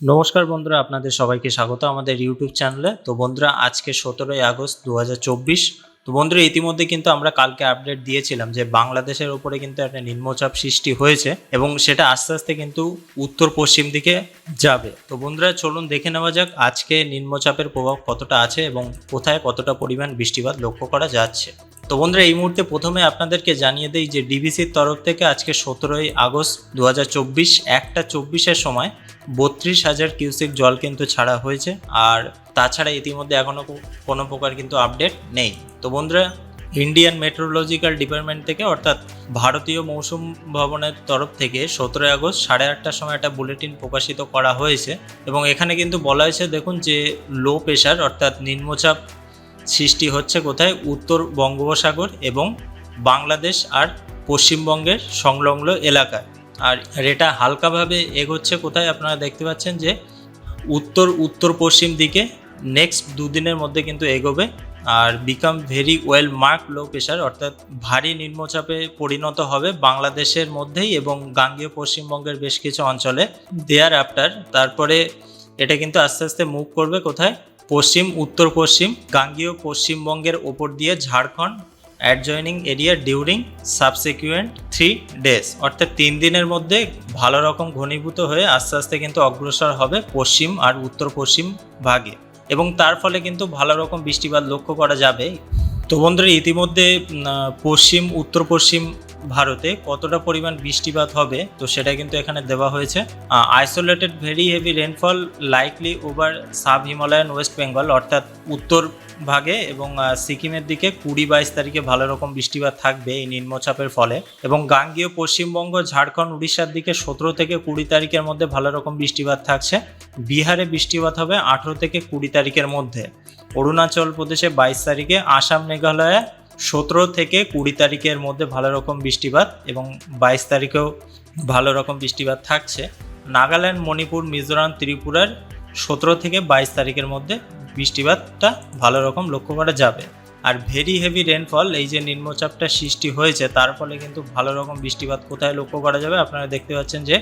নমস্কার বন্ধুরা, আপনাদের সবাইকে স্বাগত আমাদের ইউটিউব চ্যানেলে। তো বন্ধুরা, আজকে সতেরোই আগস্ট দু হাজার চব্বিশ। তো বন্ধুরা, ইতিমধ্যে কিন্তু আমরা কালকে আপডেট দিয়েছিলাম যে বাংলাদেশের উপরে কিন্তু একটা নিম্নচাপ সৃষ্টি হয়েছে এবং সেটা আস্তে আস্তে কিন্তু উত্তর পশ্চিম দিকে যাবে। তো বন্ধুরা, চলুন দেখে নেওয়া যাক আজকে নিম্নচাপের প্রভাব কতটা আছে এবং কোথায় কতটা পরিমাণ বৃষ্টিপাত লক্ষ্য করা যাচ্ছে। তো বন্ধুরা, এই মুহূর্তে প্রথমে আপনাদেরকে জানিয়ে দেই যে ডিবিসির তরফ থেকে আজকে সতেরোই আগস্ট দু হাজার চব্বিশ, একটা চব্বিশের সময় বত্রিশ হাজার কিউসেক জল কিন্তু ছাড়া হয়েছে আর তাছাড়া ইতিমধ্যে এখনও কোনো প্রকার কিন্তু আপডেট নেই। তো বন্ধুরা ইন্ডিয়ান মেট্রোলজিক্যাল ডিপার্টমেন্ট থেকে অর্থাৎ ভারতীয় মৌসুম ভবনের তরফ থেকে সতেরোই আগস্ট সাড়ে আটটার সময় একটা বুলেটিন প্রকাশিত করা হয়েছে এবং এখানে কিন্তু বলা হয়েছে, দেখুন যে লো প্রেশার অর্থাৎ নিম্নচাপ সৃষ্টি হচ্ছে কোথায়? উত্তর বঙ্গোপসাগর এবং বাংলাদেশ আর পশ্চিমবঙ্গের সংলগ্ন এলাকায়। আর এটা হালকাভাবে এগোচ্ছে কোথায় আপনারা দেখতে পাচ্ছেন যে উত্তর উত্তর পশ্চিম দিকে নেক্সট দুদিনের মধ্যে কিন্তু এগোবে। আর become very well marked low pressure অর্থাৎ ভারী নিম্নচাপে পরিণত হবে বাংলাদেশের মধ্যেই এবং গাঙ্গীয় পশ্চিমবঙ্গের বেশ কিছু অঞ্চলে। দেয়ার আফটার তারপরে এটা কিন্তু আস্তে আস্তে মুভ করবে কোথায়? পশ্চিম, উত্তর পশ্চিম, গাঙ্গীয় পশ্চিমবঙ্গের ওপর দিয়ে Jharkhand adjoining area during subsequent three days অর্থাৎ তিন দিনের মধ্যে ভালো রকম ঘনীভূত হয়ে আস্তে আস্তে কিন্তু অগ্রসর হবে পশ্চিম আর উত্তর পশ্চিম ভাগে। এবং তার ফলে কিন্তু ভালো রকম বৃষ্টিপাত লক্ষ্য করা যাবে। তো বন্ধুরা, ইতিমধ্যে পশ্চিম, উত্তর পশ্চিম ভারতে কতটা পরিমাণ বৃষ্টিপাত হবে, তো সেটা কিন্তু এখানে দেওয়া হয়েছে। Isolated very heavy rainfall likely over sub Himalayan West Bengal অর্থাৎ উত্তর ভাগে এবং সিকিমের দিকে কুড়ি বাইশ তারিখে ভালো রকম বৃষ্টিপাত থাকবে এই নিম্নচাপের ফলে এবং গাঙ্গীয় পশ্চিমবঙ্গ, ঝাড়খণ্ড, উড়িষ্যার দিকে সতেরো থেকে কুড়ি তারিখের মধ্যে ভালো রকম বৃষ্টিপাত থাকছে। বিহারে বৃষ্টিপাত হবে আঠেরো থেকে কুড়ি তারিখের মধ্যে। অরুণাচল প্রদেশে বাইশ তারিখে, আসাম মেঘালয়ে সতেরো থেকে কুড়ি তারিখের মধ্যে ভালো রকম বৃষ্টিপাত এবং বাইশ তারিখেও ভালো রকম বৃষ্টিপাত থাকছে। নাগাল্যান্ড, মণিপুর, মিজোরাম, ত্রিপুরার সতেরো থেকে বাইশ তারিখের মধ্যে বৃষ্টিপাতটা ভালো রকম লক্ষ্য করা যাবে। আর ভেরি হেভি রেনফল এই যে নিম্নচাপটা সৃষ্টি হয়েছে, তার ফলে কিন্তু ভালো রকম বৃষ্টিপাত কোথায় লক্ষ্য করা যাবে? আপনারা দেখতে পাচ্ছেন যে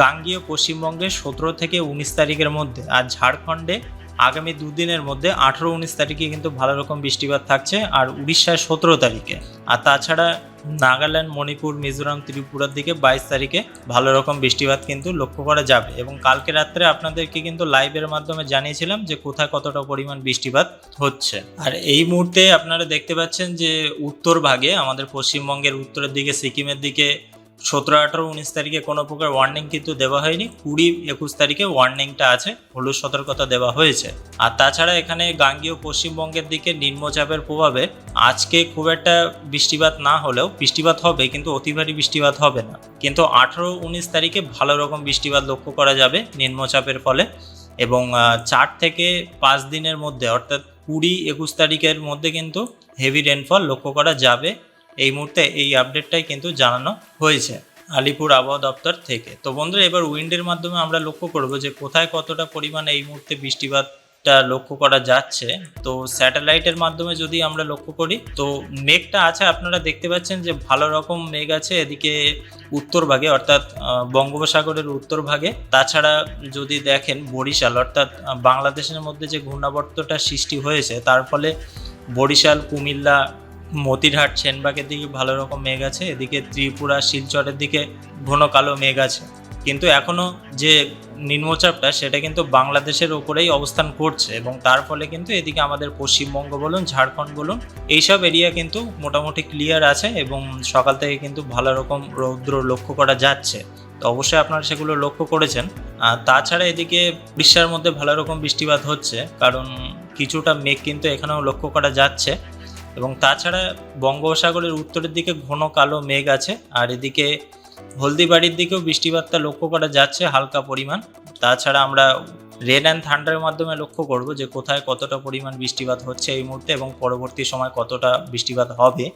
গাঙ্গীয় পশ্চিমবঙ্গে সতেরো থেকে উনিশ তারিখের মধ্যে, আর ঝাড়খণ্ডে আগামী দুদিনের মধ্যে আঠেরো উনিশ তারিখে কিন্তু ভালো রকম বৃষ্টিপাত থাকছে আর উড়িষ্যায় সতেরো তারিখে। আর তাছাড়া নাগাল্যান্ড, মণিপুর, মিজোরাম, ত্রিপুরার দিকে বাইশ তারিখে ভালো রকম বৃষ্টিপাত কিন্তু লক্ষ্য করা যাবে। এবং কালকে রাত্রে আপনাদেরকে কিন্তু লাইভের মাধ্যমে জানিয়েছিলাম যে কোথায় কতটা পরিমাণ বৃষ্টিপাত হচ্ছে। আর এই মুহূর্তে আপনারা দেখতে পাচ্ছেন যে উত্তর ভাগে, আমাদের পশ্চিমবঙ্গের উত্তরের দিকে, সিকিমের দিকে সতেরো আঠারো উনিশ তারিখে কোনো প্রকার ওয়ার্নিং কিন্তু দেওয়া হয়নি। কুড়ি একুশ তারিখে ওয়ার্নিংটা আছে, হলুদ সতর্কতা দেওয়া হয়েছে। আর তাছাড়া এখানে গাঙ্গীয় পশ্চিমবঙ্গের দিকে নিম্নচাপের প্রভাবে আজকে খুব একটা বৃষ্টিপাত না হলেও বৃষ্টিপাত হবে, কিন্তু অতি ভারী বৃষ্টিপাত হবে না। কিন্তু আঠারো উনিশ তারিখে ভালো রকম বৃষ্টিপাত লক্ষ্য করা যাবে নিম্নচাপের ফলে। এবং চার থেকে পাঁচ দিনের মধ্যে, অর্থাৎ কুড়ি একুশ তারিখের মধ্যে কিন্তু হেভি রেনফল লক্ষ্য করা যাবে। এই মুহূর্তে এই আপডেটটাই কিন্তু জানানো হয়েছে আলিপুর আবহাওয়া দপ্তর থেকে। তো বন্ধুরা, এবার উইন্ডের মাধ্যমে আমরা লক্ষ্য করব যে কোথায় কতটা পরিমাণে এই মুহূর্তে বৃষ্টিপাতটা লক্ষ্য করা যাচ্ছে। তো স্যাটেলাইটের মাধ্যমে যদি আমরা লক্ষ্য করি, তো মেঘটা আছে, আপনারা দেখতে পাচ্ছেন যে ভালো রকম মেঘ আছে এদিকে উত্তর ভাগে, অর্থাৎ বঙ্গোপসাগরের উত্তর ভাগে। তাছাড়া যদি দেখেন বরিশাল, অর্থাৎ বাংলাদেশের মধ্যে যে ঘূর্ণাবর্তটা সৃষ্টি হয়েছে, তার ফলে বরিশাল, কুমিল্লা মতিরহাট, সেনবাগের দিকে ভালো রকম মেঘ আছে, এদিকে ত্রিপুরা, শিলচরের দিকে ঘন কালো মেঘ আছে। কিন্তু এখনও যে নিম্নচাপটা, সেটা কিন্তু বাংলাদেশের ওপরেই অবস্থান করছে এবং তার ফলে কিন্তু এদিকে আমাদের পশ্চিমবঙ্গ বলুন, ঝাড়খণ্ড বলুন, এইসব এরিয়া কিন্তু মোটামুটি ক্লিয়ার আছে এবং সকাল থেকে কিন্তু ভালো রকম রৌদ্র লক্ষ্য করা যাচ্ছে। তো অবশ্যই আপনারা সেগুলো লক্ষ্য করেছেন। আর তাছাড়া এদিকে বিশ্বের মধ্যে ভালো রকম বৃষ্টিপাত হচ্ছে, কারণ কিছুটা মেঘ কিন্তু এখানেও লক্ষ্য করা যাচ্ছে। এবং তাছাড়া বঙ্গোপসাগরের উত্তরের দিকে ঘন কালো মেঘ আছে, আর এদিকে হলদিবাড়ির দিকেও বৃষ্টিপাতটা লক্ষ্য করা যাচ্ছে হালকা পরিমাণ। তাছাড়া আমরা রেন অ্যান্ড থান্ডারের মাধ্যমে লক্ষ্য করব যে কোথায় কতটা পরিমাণ বৃষ্টিপাত হচ্ছে এই মুহূর্তে এবং পরবর্তী সময় কতটা বৃষ্টিপাত হবে।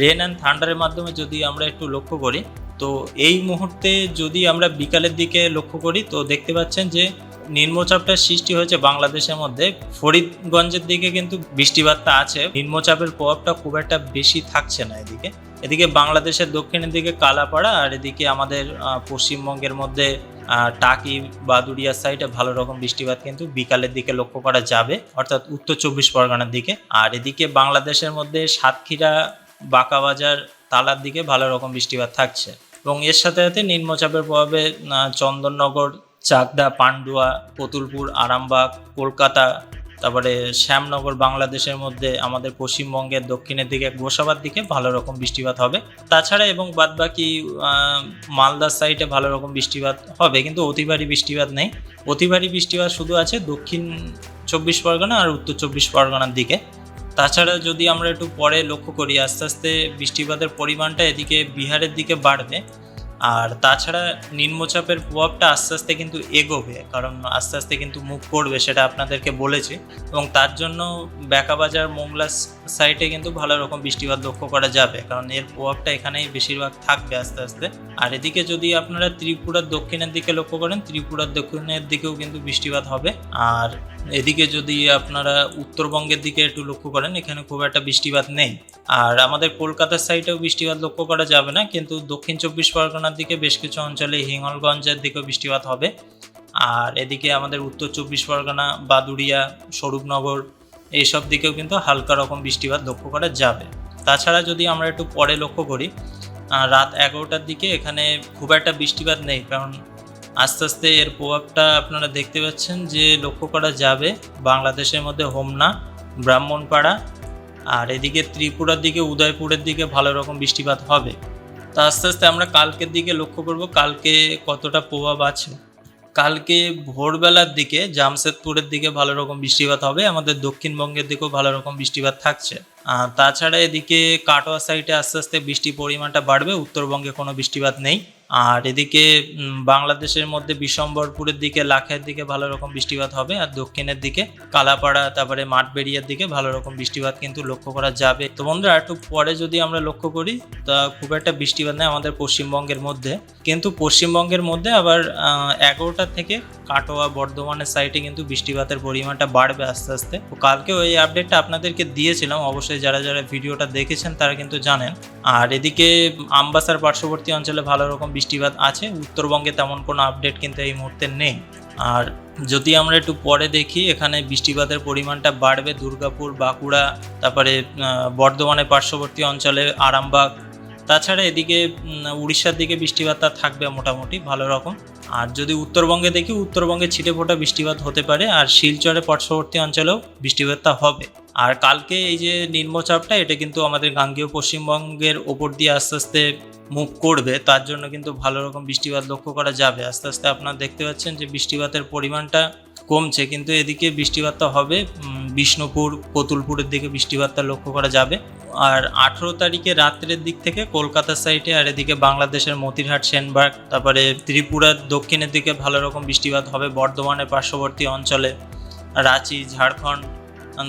রেন অ্যান্ড থান্ডারের মাধ্যমে যদি আমরা একটু লক্ষ্য করি, তো এই মুহূর্তে যদি আমরা বিকালের দিকে লক্ষ্য করি, তো দেখতে পাচ্ছেন যে নিম্নচাপটার সৃষ্টি হয়েছে বাংলাদেশের মধ্যে। ফরিদগঞ্জের দিকে কিন্তু বৃষ্টিপাতটা আছে। নিম্নচাপের প্রভাবটা খুব একটা বেশি থাকছে না এদিকে। এদিকে বাংলাদেশের দক্ষিণের দিকে কালাপাড়া আর এদিকে আমাদের পশ্চিমবঙ্গের মধ্যে টাকি, বাদুড়িয়া সাইডে ভালো রকম বৃষ্টিপাত কিন্তু বিকালের দিকে লক্ষ্য করা যাবে। অর্থাৎ উত্তর চব্বিশ পরগনার দিকে। আর এদিকে বাংলাদেশের মধ্যে সাতক্ষীরা, বাঁকাবাজার তালার দিকে ভালো রকম বৃষ্টিপাত থাকছে। এবং এর সাথে সাথে নিম্নচাপের প্রভাবে চন্দননগর চাকদা, পান্ডুয়া, পতুলপুর, আরামবাগ, কলকাতা, তারপরে শ্যামনগর, বাংলাদেশের মধ্যে আমাদের পশ্চিমবঙ্গের দক্ষিণের দিকে, গোসাবার দিকে ভালো রকম বৃষ্টিপাত হবে। তাছাড়া এবং বাদবাকি মালদার সাইডে ভালো রকম বৃষ্টিপাত হবে, কিন্তু অতি ভারী বৃষ্টিপাত নেই। অতি ভারী বৃষ্টিপাত শুধু আছে দক্ষিণ চব্বিশ পরগনা আর উত্তর চব্বিশ পরগনার দিকে। তাছাড়া যদি আমরা একটু পরে লক্ষ্য করি, আস্তে আস্তে বৃষ্টিপাতের পরিমাণটা এদিকে বিহারের দিকে বাড়বে। আর তাছাড়া নিম্নচাপের প্রভাবটা আস্তে আস্তে কিন্তু এগোবে, কারণ আস্তে আস্তে কিন্তু মুখ করবে সেটা আপনাদেরকে বলেছি। এবং তার জন্য ব্যাকাবাজার মোংলা সাইডে কিন্তু ভালো রকম বৃষ্টিপাত লক্ষ্য করা যাবে, কারণ এর প্রভাবটা এখানেই বেশিরভাগ থাকবে আস্তে আস্তে। আর এদিকে যদি আপনারা ত্রিপুরার দক্ষিণের দিকে লক্ষ্য করেন, ত্রিপুরার দক্ষিণের দিকেও কিন্তু বৃষ্টিপাত হবে। আর এদিকে যদি আপনারা উত্তরবঙ্গের দিকে একটু লক্ষ্য করেন, এখানে খুব একটা বৃষ্টিপাত নেই। আর আমাদের কলকাতার সাইডেও বৃষ্টিপাত লক্ষ্য করা যাবে না, কিন্তু দক্ষিণ চব্বিশ পরগনার দিকে বেশ কিছু অঞ্চলে হিঙ্গলগঞ্জের দিকেও বৃষ্টিপাত হবে। আর এদিকে আমাদের উত্তর চব্বিশ পরগনা, বাদুড়িয়া, স্বরূপনগর এইসব দিকেও কিন্তু হালকা রকম বৃষ্টিপাত লক্ষ্য করা যাবে। তাছাড়া যদি আমরা একটু পরে লক্ষ্য করি রাত এগারোটার দিকে এখানে খুব একটা বৃষ্টিপাত নেই, কারণ আস্তে আস্তে এর প্রভাবটা আপনারা দেখতে পাচ্ছেন যে লক্ষ্য করা যাবে বাংলাদেশের মধ্যে হোমনা, ব্রাহ্মণপাড়া আর এদিকে ত্রিপুরার দিকে, উদয়পুরের দিকে ভালো রকম বৃষ্টিপাত হবে। তা আস্তে আস্তে আমরা কালকের দিকে লক্ষ্য করব, কালকে কতটা প্রভাব আছে। কালকে ভোরবেলার দিকে জামশেদপুরের দিকে ভালো রকম বৃষ্টিপাত হবে, আমাদের দক্ষিণবঙ্গের দিকেও ভালো রকম বৃষ্টিপাত থাকছে। তাছাড়া এদিকে কাটোয়া সাইডে আস্তে আস্তে বৃষ্টির পরিমাণটা বাড়বে, উত্তরবঙ্গে কোনো বৃষ্টিপাত নেই। আর এদিকে বাংলাদেশের মধ্যে বিশম্বরপুরের দিকে লাখের দিকে ভালো রকম বৃষ্টিপাত হবে আর দক্ষিণের দিকে, কালাপাড়া, তারপরে মাঠবেড়িয়ার দিকে ভালো রকম বৃষ্টিপাত কিন্তু লক্ষ্য করা যাবে। তো বন্ধুরা, একটু পরে যদি আমরা লক্ষ্য করি, তা খুব একটা বৃষ্টিপাত নেই আমাদের পশ্চিমবঙ্গের মধ্যে। কিন্তু পশ্চিমবঙ্গের মধ্যে আবার এগারোটা থেকে কাটোয়া, বর্ধমানের সাইডে কিন্তু বৃষ্টিপাতের পরিমাণটা বাড়বে আস্তে আস্তে। তো কালকে ওই আপডেটটা আপনাদেরকে দিয়েছিলাম, অবশ্যই যারা যারা ভিডিওটা দেখেছেন তারা কিন্তু জানেন। আর এদিকে আমবাসার পার্শ্ববর্তী অঞ্চলে ভালো রকম বৃষ্টিপাত আছে, উত্তরবঙ্গে তেমন কোনো আপডেট কিন্তু এই মুহূর্তে নেই। আর যদি আমরা একটু পরে দেখি, এখানে বৃষ্টিপাতের পরিমাণটা বাড়বে দুর্গাপুর, বাঁকুড়া, তারপরে বর্ধমানের পার্শ্ববর্তী অঞ্চলে আরামবাগ। তাছাড়া এদিকে উড়িষ্যার দিকে বৃষ্টিপাতটা থাকবে মোটামুটি, ভালো রকম। আর যদি উত্তরবঙ্গে দেখি, উত্তরবঙ্গে ছিটে ফোটা বৃষ্টিপাত হতে পারে, আর শিলচরের পার্শ্ববর্তী অঞ্চলেও বৃষ্টিপাতটা হবে। আর কালকে এই যে নিম্নচাপটা, এটা কিন্তু আমাদের গাঙ্গেয় পশ্চিমবঙ্গের ওপর দিয়ে আস্তে আস্তে মুভ করবে। তার জন্য কিন্তু ভালো রকম বৃষ্টিপাত লক্ষ্য করা যাবে। আস্তে আস্তে আপনারা দেখতে পাচ্ছেন যে বৃষ্টিপাতের পরিমাণটা কমছে, কিন্তু এদিকে বৃষ্টিপাতটা হবে। বিষ্ণুপুর, কতুলপুরের দিকে বৃষ্টিপাতটা লক্ষ্য করা যাবে। আর আঠেরো তারিখে রাত্রের দিক থেকে কলকাতা সাইডে আর এদিকে বাংলাদেশের মতিরহাট, সেনবাগ, তারপরে ত্রিপুরার দক্ষিণের দিকে ভালো রকম বৃষ্টিপাত হবে বর্ধমানের পার্শ্ববর্তী অঞ্চলে। রাঁচি, ঝাড়খণ্ড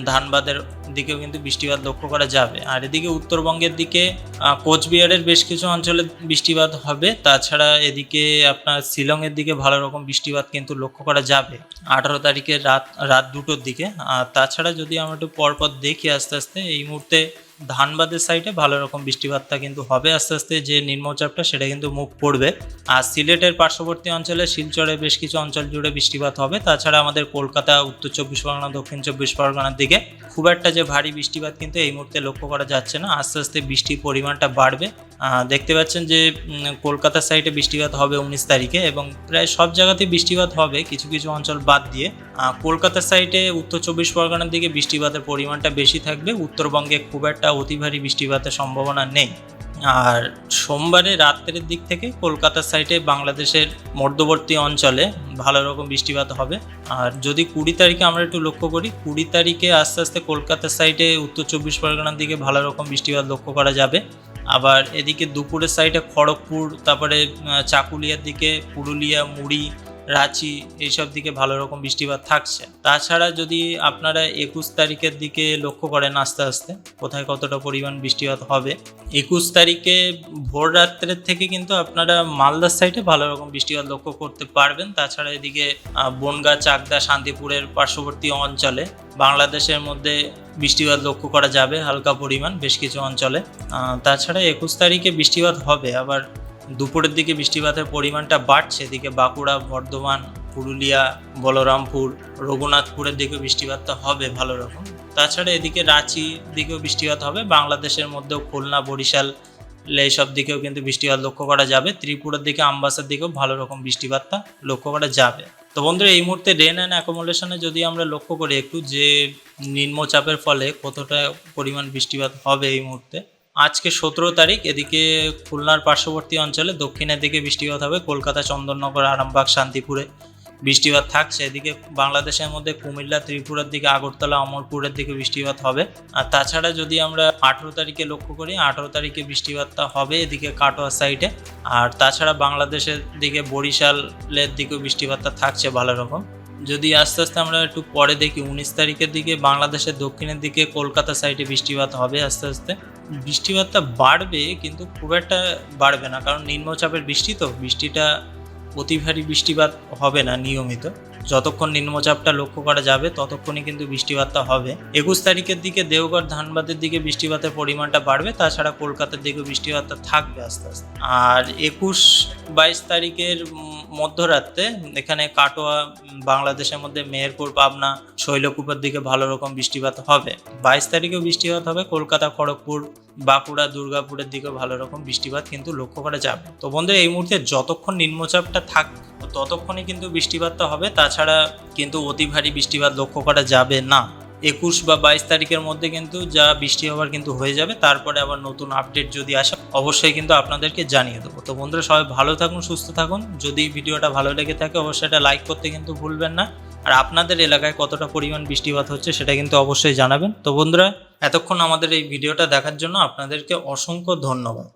ধানবাদের দিকেও কিন্তু বৃষ্টিপাত লক্ষ্য করা যাবে। আর এদিকে উত্তরবঙ্গের দিকে কোচবিহারের বেশ কিছু অঞ্চলে বৃষ্টিপাত হবে। তাছাড়া এদিকে আপনার শিলংয়ের দিকে ভালো রকম বৃষ্টিপাত কিন্তু লক্ষ্য করা যাবে আঠারো তারিখে রাত রাত দুটোর দিকে। আর তাছাড়া যদি আমরা একটু পরপর দেখি আস্তে আস্তে, এই মুহূর্তে ধানবাদের সাইডে ভালো রকম বৃষ্টিপাতটা কিন্তু হবে। আস্তে আস্তে যে নিম্নচাপটা, সেটা কিন্তু মুখ পড়বে। আর সিলেটের পার্শ্ববর্তী অঞ্চলে, শিলচরে বেশ কিছু অঞ্চল জুড়ে বৃষ্টিপাত হবে। তাছাড়া আমাদের কলকাতা, উত্তর চব্বিশ পরগনা, দক্ষিণ চব্বিশ পরগনার দিকে খুব একটা যে ভারী বৃষ্টিপাত কিন্তু এই মুহূর্তে লক্ষ্য করা যাচ্ছে না। আস্তে আস্তে বৃষ্টির পরিমাণটা বাড়বে। দেখতে পাচ্ছেন যে কলকাতার সাইডে বৃষ্টিপাত হবে উনিশ তারিখে এবং প্রায় সব জায়গাতেই বৃষ্টিপাত হবে। কিছু কিছু অঞ্চল বাদ দিয়ে। কলকাতার সাইডে উত্তর চব্বিশ পরগনার দিকে বৃষ্টিপাতের পরিমাণটা বেশি থাকবে। উত্তরবঙ্গে খুব একটা অতি ভারী বৃষ্টিপাতের সম্ভাবনা নেই। আর সোমবারে রাত্রের দিক থেকে কলকাতার সাইডে বাংলাদেশের মধ্যবর্তী অঞ্চলে ভালো রকম বৃষ্টিপাত হবে। আর যদি কুড়ি তারিখে আমরা একটু লক্ষ্য করি, কুড়ি তারিখে আস্তে আস্তে কলকাতার সাইডে উত্তর চব্বিশ পরগনার দিকে ভালো রকম বৃষ্টিপাত লক্ষ্য করা যাবে। আবার এদিকে দুপুরের সাইডে খড়গপুর, তারপরে চাকুলিয়ার দিকে পুরুলিয়া, মুড়ি রাঁচি এইসব দিকে ভালো রকম বৃষ্টিপাত থাকছে। তাছাড়া যদি আপনারা একুশ তারিখের দিকে লক্ষ্য করেন আস্তে আস্তে, কোথায় কতটা পরিমাণ বৃষ্টিপাত হবে, একুশ তারিখে ভোর রাত্রের থেকে কিন্তু আপনারা মালদার সাইডে ভালো রকম বৃষ্টিপাত লক্ষ্য করতে পারবেন। তাছাড়া এদিকে বনগাঁ, চাকদা, শান্তিপুরের পার্শ্ববর্তী অঞ্চলে বাংলাদেশের মধ্যে বৃষ্টিপাত লক্ষ্য করা যাবে হালকা পরিমাণ বেশ কিছু অঞ্চলে। তাছাড়া একুশ তারিখে বৃষ্টিপাত হবে, আবার দুপুরের দিকে বৃষ্টিপাতের পরিমাণটা বাড়ছে। এদিকে বাঁকুড়া, বর্ধমান, পুরুলিয়া, বলরামপুর, রঘুনাথপুরের দিকে বৃষ্টিপাতটা হবে ভালো রকম। তাছাড়া এদিকে রাঁচি দিকেও বৃষ্টিপাত হবে। বাংলাদেশের মধ্যেও খুলনা, বরিশাল এইসব দিকেও কিন্তু বৃষ্টিপাত লক্ষ্য করা যাবে। ত্রিপুরার দিকে আমবাসার দিকেও ভালো রকম বৃষ্টিপাতটা লক্ষ্য করা যাবে। তো বন্ধুরা, এই মুহূর্তে রেন অ্যান্ড অ্যাকোমোডেশনে যদি আমরা লক্ষ্য করি একটু যে নিম্নচাপের ফলে কতটা পরিমাণ বৃষ্টিপাত হবে এই মুহূর্তে আজকে সতেরো তারিখ, এদিকে খুলনার পার্শ্ববর্তী অঞ্চলে দক্ষিণের দিকে বৃষ্টিপাত হবে। কলকাতা, চন্দননগর, আরামবাগ, শান্তিপুরে বৃষ্টিপাত থাকছে এদিকে বাংলাদেশের মধ্যে কুমিল্লা, ত্রিপুরার দিকে আগরতলা, অমরপুরের দিকে বৃষ্টিপাত হবে। আর তাছাড়া যদি আমরা আঠেরো তারিখে লক্ষ্য করি, আঠেরো তারিখে বৃষ্টিপাতটা হবে এদিকে কাটোয়া সাইডে। আর তাছাড়া বাংলাদেশের দিকে বরিশালের দিকেও বৃষ্টিপাতটা থাকছে ভালো রকম। যদি আস্তে আস্তে আমরা একটু পরে দেখি, উনিশ তারিখের দিকে বাংলাদেশের দক্ষিণের দিকে কলকাতা সাইডে বৃষ্টিপাত হবে আস্তে আস্তে। বৃষ্টিপাতটা বাড়বে, কিন্তু খুব একটা বাড়বে না, কারণ নিম্নচাপের বৃষ্টি তো, বৃষ্টিটা অতি ভারী বৃষ্টিপাত হবে না নিয়মিত। যতক্ষণ নিম্নচাপটা লক্ষ্য করা যাবে, ততক্ষণই কিন্তু বৃষ্টিপাতটা হবে। একুশ তারিখের দিকে দেওঘর, ধানবাদের দিকে বৃষ্টিপাতের পরিমাণটা বাড়বে, তাছাড়া কলকাতার দিকে বৃষ্টিপাতটা থাকবে আস্তে আস্তে। আর একুশ, বাইশ তারিখের মধ্যরাত্রে এখানে কাটোয়া, বাংলাদেশের মধ্যে মেহেরপুর, পাবনা, শৈলকুপার দিকে ভালো রকম বৃষ্টিপাত হবে। বাইশ তারিখেও বৃষ্টিপাত হবে, কলকাতা, খড়গপুর, বাঁকুড়া, দুর্গাপুরের দিকেও ভালো রকম বৃষ্টিপাত কিন্তু লক্ষ্য করা যাবে। তো বন্ধু, এই মুহূর্তে যতক্ষণ নিম্নচাপটা থাক, ততক্ষণই কিন্তু বৃষ্টিপাতটা হবে। তাছাড়া কিন্তু অতি ভারী বৃষ্টিপাত লক্ষ্য করা যাবে না। একুশ বা বাইশ তারিখের মধ্যে কিন্তু যা বৃষ্টি হওয়ার কিন্তু হয়ে যাবে, তারপরে আবার নতুন আপডেট যদি আসে, অবশ্যই কিন্তু আপনাদেরকে জানিয়ে দেবো। তো বন্ধুরা, সবাই ভালো থাকুন, সুস্থ থাকুন। যদি ভিডিওটা ভালো লেগে থাকে, অবশ্যই এটা লাইক করতে কিন্তু ভুলবেন না। আর আপনাদের এলাকায় কতটা পরিমাণ বৃষ্টিপাত হচ্ছে, সেটা কিন্তু অবশ্যই জানাবেন। তো বন্ধুরা, এতক্ষণ আমাদের এই ভিডিওটা দেখার জন্য আপনাদেরকে অসংখ্য ধন্যবাদ।